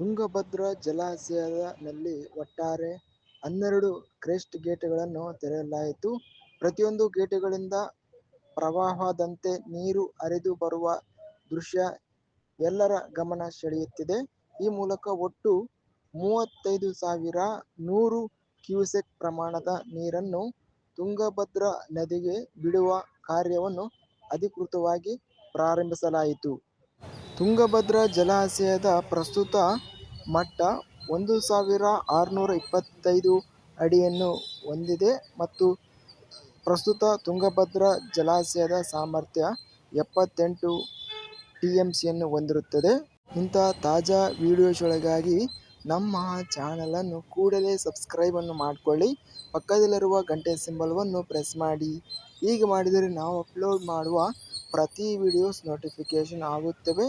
ತುಂಗಭದ್ರಾ ಜಲಾಶಯದಲ್ಲಿ ಒಟ್ಟಾರೆ ಹನ್ನೆರಡು ಕ್ರಸ್ಟ್ ಗೇಟ್ಗಳನ್ನು ತೆರೆಯಲಾಯಿತು. ಪ್ರತಿಯೊಂದು ಗೇಟ್ಗಳಿಂದ ಪ್ರವಾಹದಂತೆ ನೀರು ಹರಿದು ಬರುವ ದೃಶ್ಯ ಎಲ್ಲರ ಗಮನ ಸೆಳೆಯುತ್ತಿದೆ. ಈ ಮೂಲಕ ಒಟ್ಟು ಮೂವತ್ತೈದು ಸಾವಿರ ನೂರು ಕ್ಯೂಸೆಕ್ ಪ್ರಮಾಣದ ನೀರನ್ನು ತುಂಗಭದ್ರಾ ನದಿಗೆ ಬಿಡುವ ಕಾರ್ಯವನ್ನು ಅಧಿಕೃತವಾಗಿ ಪ್ರಾರಂಭಿಸಲಾಯಿತು. ತುಂಗಭದ್ರಾ ಜಲಾಶಯದ ಪ್ರಸ್ತುತ ಮಟ್ಟ ಒಂದು ಸಾವಿರ ಆರುನೂರ ಇಪ್ಪತ್ತೈದು ಅಡಿಯನ್ನು ಹೊಂದಿದೆ ಮತ್ತು ಪ್ರಸ್ತುತ ತುಂಗಭದ್ರಾ ಜಲಾಶಯದ ಸಾಮರ್ಥ್ಯ ಎಪ್ಪತ್ತೆಂಟು ಟಿ ಎಂ ಸಿಯನ್ನು ಹೊಂದಿರುತ್ತದೆ. ಇಂಥ ತಾಜಾ ವಿಡಿಯೋಸ್ಗಳಿಗಾಗಿ ನಮ್ಮ ಚಾನಲನ್ನು ಕೂಡಲೇ ಸಬ್ಸ್ಕ್ರೈಬ್ ಅನ್ನು ಮಾಡಿಕೊಳ್ಳಿ. ಪಕ್ಕದಲ್ಲಿರುವ ಗಂಟೆ ಸಿಂಬಲ್ವನ್ನು ಪ್ರೆಸ್ ಮಾಡಿ. ಹೀಗೆ ಮಾಡಿದರೆ ನಾವು ಅಪ್ಲೋಡ್ ಮಾಡುವ ಪ್ರತಿ ವಿಡಿಯೋಸ್ ನೋಟಿಫಿಕೇಷನ್ ಆಗುತ್ತವೆ.